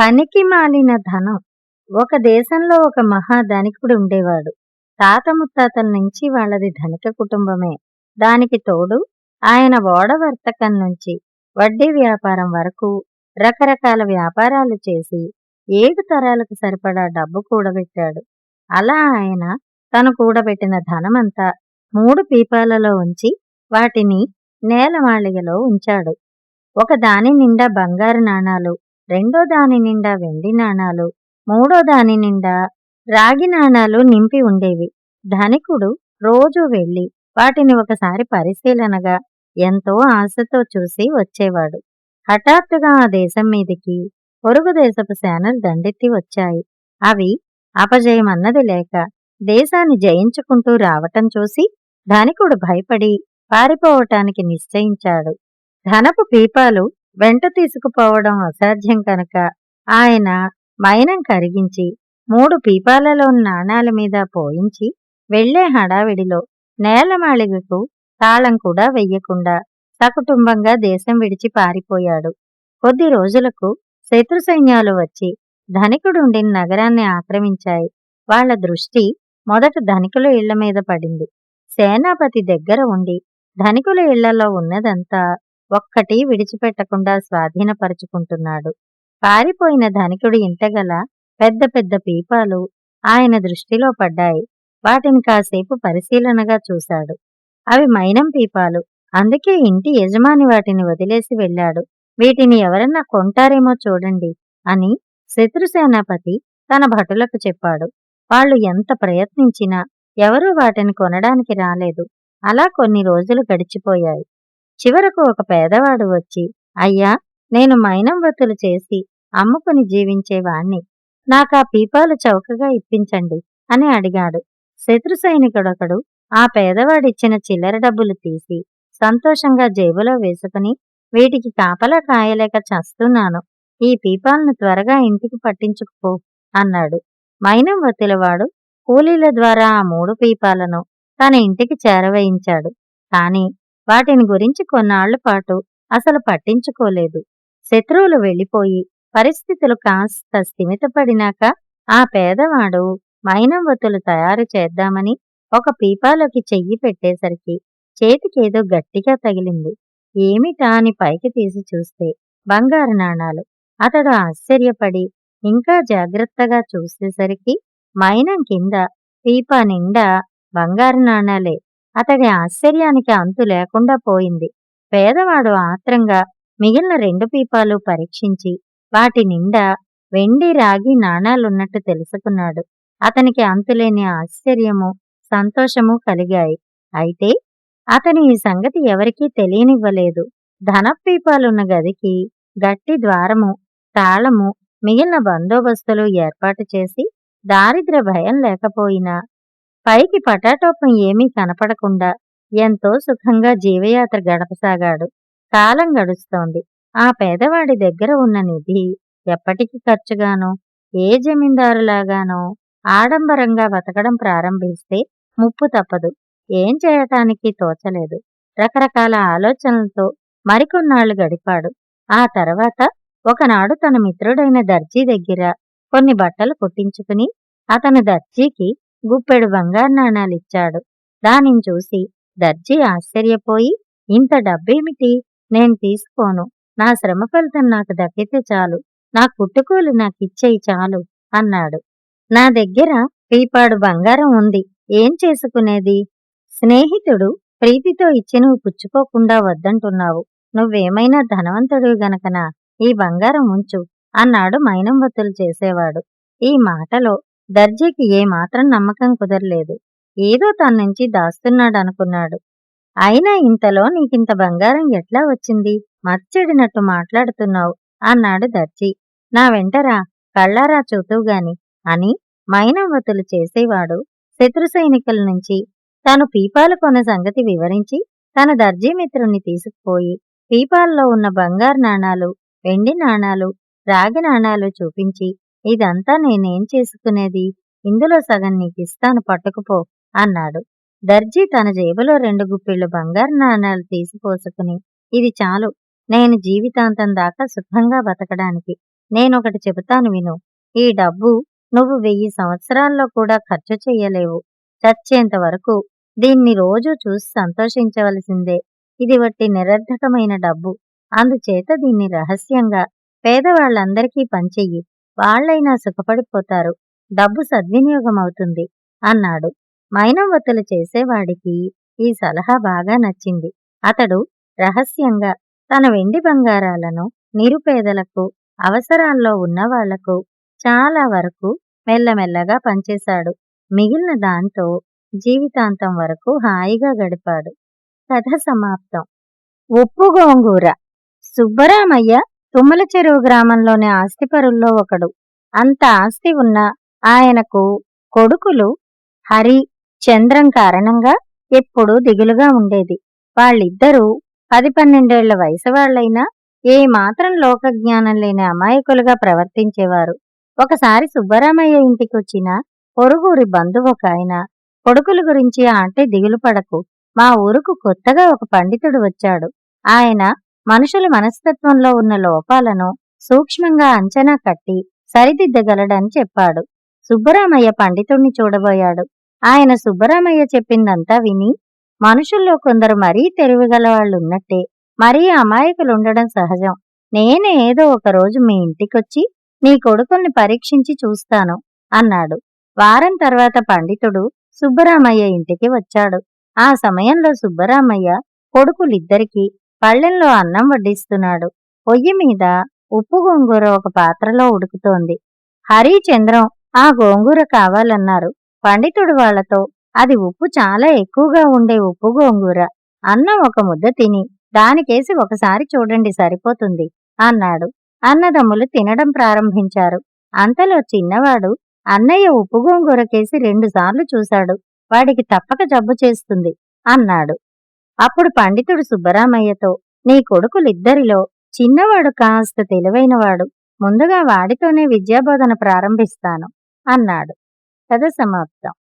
పనికి మాలిన ధనం. ఒక దేశంలో ఒక మహా ధనికుడు ఉండేవాడు. తాత ముత్తాతల నుంచి వాళ్ళది ధనిక కుటుంబమే. దానికి తోడు ఆయన ఓడ వర్తకం నుంచి వడ్డీ వ్యాపారం వరకు రకరకాల వ్యాపారాలు చేసి ఏడు తరాలకు సరిపడా డబ్బు కూడబెట్టాడు. అలా ఆయన తను కూడబెట్టిన ధనమంతా మూడు పీపాలలో ఉంచి వాటిని నేలమాళిగలో ఉంచాడు. ఒక దాని నిండా బంగారు నాణాలు రెండో దాని నిండా వెండి నాణాలు మూడో దాని నిండా రాగి నాణాలు నింపి ఉండేవి. ధనికుడు రోజు వెళ్ళి వాటిని ఒకసారి పరిశీలనగా ఎంతో ఆశతో చూసి వచ్చేవాడు. హఠాత్తుగా ఆ దేశం మీదికి పొరుగు దేశపు సేనలు దండెత్తి వచ్చాయి. అవి అపజయమన్నది లేక దేశాన్ని జయించుకుంటూ రావటం చూసి ధనికుడు భయపడి పారిపోవటానికి నిశ్చయించాడు. ధనపు పీపాలు వెంట తీసుకుపోవడం అసాధ్యం కనుక ఆయన మైనం కరిగించి మూడు పీపాలలో నాణాల మీద పోయించి వెళ్ళే హడావిడిలో నేలమాళిగకు తాళం కూడా వెయ్యకుండా సకుటుంబంగా దేశం విడిచి పారిపోయాడు. కొద్ది రోజులకు శత్రు సైన్యాలు వచ్చి ధనికుడుండిన నగరాన్ని ఆక్రమించాయి. వాళ్ళ దృష్టి మొదట ధనికుల ఇళ్ళ మీద పడింది. సేనాపతి దగ్గర ఉండి ధనికుల ఇళ్ళలో ఉన్నదంతా ఒక్కటి విడిచిపెట్టకుండా స్వాధీనపరుచుకుంటున్నాడు. పారిపోయిన ధనికుడి ఇంటగల పెద్ద పెద్ద పీపాలు ఆయన దృష్టిలో పడ్డాయి. వాటిని కాసేపు పరిశీలనగా చూశాడు. అవి మైనం పీపాలు. అందుకే ఇంటి యజమాని వాటిని వదిలేసి వెళ్ళాడు. వీటిని ఎవరన్నా కొంటారేమో చూడండి అని శత్రుసేనాపతి తన భటులకు చెప్పాడు. వాళ్ళు ఎంత ప్రయత్నించినా ఎవరూ వాటిని కొనడానికి రాలేదు. అలా కొన్ని రోజులు గడిచిపోయాయి. చివరకు ఒక పేదవాడు వచ్చి అయ్యా నేను మైనం వత్తులు చేసి అమ్ముకుని జీవించేవాణ్ణి. నాకా పీపాలు చౌకగా ఇప్పించండి అని అడిగాడు. శత్రు సైనికుడొకడు ఆ పేదవాడిచ్చిన చిల్లర డబ్బులు తీసి సంతోషంగా జేబులో వేసుకుని వీటికి కాపలా కాయలేక చస్తున్నాను. ఈ పీపాలను త్వరగా ఇంటికి పట్టించుకుపో అన్నాడు. మైనం వత్తిలవాడు కూలీల ద్వారా ఆ మూడు పీపాలను తన ఇంటికి చేరవేయించాడు. కాని వాటిని గురించి కొన్నాళ్ళ పాటు అసలు పట్టించుకోలేదు. శత్రువులు వెళ్ళిపోయి పరిస్థితులు కాస్త స్థిమితపడినాక ఆ పేదవాడు మైనంవతులు తయారు చేద్దామని ఒక పీపాలోకి చెయ్యి పెట్టేసరికి చేతికేదో గట్టిగా తగిలింది. ఏమిటా అని పైకి తీసి చూస్తే బంగారు నాణాలు. అతడు ఆశ్చర్యపడి ఇంకా జాగ్రత్తగా చూసేసరికి మైనం కింద పీపా నిండా బంగారు నాణాలే అతడి ఆశ్చర్యానికి అంతు లేకుండా పోయింది. పేదవాడు ఆత్రంగా మిగిలిన రెండు పీపాలు పరీక్షించి వాటి నిండా వెండి రాగి నాణాలున్నట్టు తెలుసుకున్నాడు. అతనికి అంతులేని ఆశ్చర్యము సంతోషము కలిగాయి. అయితే అతని ఈ సంగతి ఎవరికీ తెలియనివ్వలేదు. ధనపీపాలున్న గదికి గట్టి ద్వారము తాళము మిగిలిన బందోబస్తులు ఏర్పాటు చేసి దారిద్ర భయం లేకపోయినా పైకి పటాటోపం ఏమీ కనపడకుండా ఎంతో సుఖంగా జీవయాత్ర గడపసాగాడు. కాలం గడుస్తోంది. ఆ పేదవాడి దగ్గర ఉన్న నిధి ఎప్పటికి ఖర్చుగానో ఏ జమీందారులాగానో ఆడంబరంగా బతకడం ప్రారంభిస్తే ముప్పు తప్పదు. ఏం చేయటానికి తోచలేదు. రకరకాల ఆలోచనలతో మరికొన్నాళ్ళు గడిపాడు. ఆ తర్వాత ఒకనాడు తన మిత్రుడైన దర్జీ దగ్గర కొన్ని బట్టలు కుట్టించుకుని అతను దర్జీకి గుప్పెడు బంగారు నాణాలిచ్చాడు. దానిని చూసి దర్జీ ఆశ్చర్యపోయి ఇంత డబ్బేమిటి? నేను తీసుకోను. నా శ్రమ ఫలితం నాకు దక్కితే చాలు. నా కుట్టుకూలు నాకిచ్చేయి చాలు అన్నాడు. నా దగ్గర పీపాడు బంగారం ఉంది. ఏం చేసుకునేది? స్నేహితుడు ప్రీతితో ఇచ్చి నువ్వు పుచ్చుకోకుండా వద్దంటున్నావు. నువ్వేమైనా ధనవంతుడు గనకనా? ఈ బంగారం ఉంచు అన్నాడు మైనంవత్తులు చేసేవాడు. ఈ మాటలో దర్జీకి ఏమాత్రం నమ్మకం కుదరలేదు. ఏదో తన నుంచి దాస్తున్నాడనుకున్నాడు అయినా ఇంతలో నీకింత బంగారం ఎట్లా వచ్చింది? మచ్చడినట్టు మాట్లాడుతున్నావు అన్నాడు దర్జీ. నా వెంటరా కళ్ళారా చూతువుగాని అని మైనవతులు చేసేవాడు శత్రు సైనికుల నుంచి. తాను పీపాలు కొన్న సంగతి వివరించి తన దర్జీ మిత్రుణ్ణి తీసుకుపోయి పీపాల్లో ఉన్న బంగారు నాణాలు వెండి నాణాలు రాగి నాణాలు చూపించి ఇదంతా నేనేం చేసుకునేది? ఇందులో సగం నీకిస్తాను పట్టుకుపో అన్నాడు. దర్జీ తన జేబులో రెండు గుప్పిళ్ళు బంగారు నాణాలు తీసిపోసుకుని ఇది చాలు. నేను జీవితాంతం దాకా సుఖంగా బతకడానికి. నేనొకటి చెబుతాను విను. ఈ డబ్బు నువ్వు వెయ్యి సంవత్సరాల్లో కూడా ఖర్చు చెయ్యలేవు. చచ్చేంత వరకు దీన్ని రోజూ చూసి సంతోషించవలసిందే. ఇది వట్టి నిరర్ధకమైన డబ్బు. అందుచేత దీన్ని రహస్యంగా పేదవాళ్ళందరికీ పంచెయ్యి వాళ్ళైనా సుఖపడిపోతారు. డబ్బు సద్వినియోగమవుతుంది అన్నాడు. మైనవత్తులు చేసేవాడికి ఈ సలహా బాగా నచ్చింది. అతడు రహస్యంగా తన వెండి బంగారాలను నిరుపేదలకు అవసరాల్లో ఉన్నవాళ్ళకు చాలా వరకు మెల్లమెల్లగా పంచేశాడు. మిగిలిన దాంతో జీవితాంతం వరకు హాయిగా గడిపాడు. కథ సమాప్తం. ఉప్పు గోంగూర. సుబ్బరామయ్య తుమ్మల చెరువు గ్రామంలోని ఆస్తిపరుల్లో ఒకడు. అంత ఆస్తి ఉన్న ఆయనకు కొడుకులు హరి చంద్రం కారణంగా ఎప్పుడూ దిగులుగా ఉండేది. వాళ్ళిద్దరూ పది పన్నెండేళ్ళ వయసు వాళ్ళైనా ఏ మాత్రం లోకజ్ఞానం లేని అమాయకులుగా ప్రవర్తించేవారు. ఒకసారి సుబ్బరామయ్య ఇంటికొచ్చిన పొరుగురి బంధువు ఒక ఆయన కొడుకుల గురించి అంటే దిగులు పడకు. మా ఊరుకు కొత్తగా ఒక పండితుడు వచ్చాడు. ఆయన మనుషుల మనస్తత్వంలో ఉన్న లోపాలను సూక్ష్మంగా అంచనా కట్టి సరిదిద్దగలడని చెప్పాడు. సుబ్బరామయ్య పండితుణ్ణి చూడబోయాడు. ఆయన సుబ్బరామయ్య చెప్పిందంతా విని మనుషుల్లో కొందరు మరీ తెలివిగల వాళ్ళున్నట్టే మరీ అమాయకులుండడం సహజం. నేనే ఏదో ఒక రోజు మీ ఇంటికొచ్చి నీ కొడుకుల్ని పరీక్షించి చూస్తాను అన్నాడు. వారం తర్వాత పండితుడు సుబ్బరామయ్య ఇంటికి వచ్చాడు. ఆ సమయంలో సుబ్బరామయ్య కొడుకులిద్దరికీ పళ్ళెంలో అన్నం వడ్డిస్తున్నాడు. పొయ్యి మీద ఉప్పు గోంగూర ఒక పాత్రలో ఉడుకుతోంది. హరిచంద్రం ఆ గోంగూర కావాలన్నారు. పండితుడు వాళ్ళతో అది ఉప్పు చాలా ఎక్కువగా ఉండే ఉప్పు గోంగూర. అన్నం ఒక ముద్ద తిని దానికేసి ఒకసారి చూడండి సరిపోతుంది అన్నాడు. అన్నదమ్ములు తినడం ప్రారంభించారు. అంతలో చిన్నవాడు అన్నయ్య ఉప్పు గోంగూరకేసి రెండుసార్లు చూశాడు. వాడికి తప్పక జబ్బు చేస్తుంది అన్నాడు. అప్పుడు పండితుడు సుబ్బరామయ్యతో నీ కొడుకులిద్దరిలో చిన్నవాడు కాస్త తెలివైనవాడు ముందుగా వాడితోనే విద్యాబోధన ప్రారంభిస్తాను అన్నాడు. కథ సమాప్తం.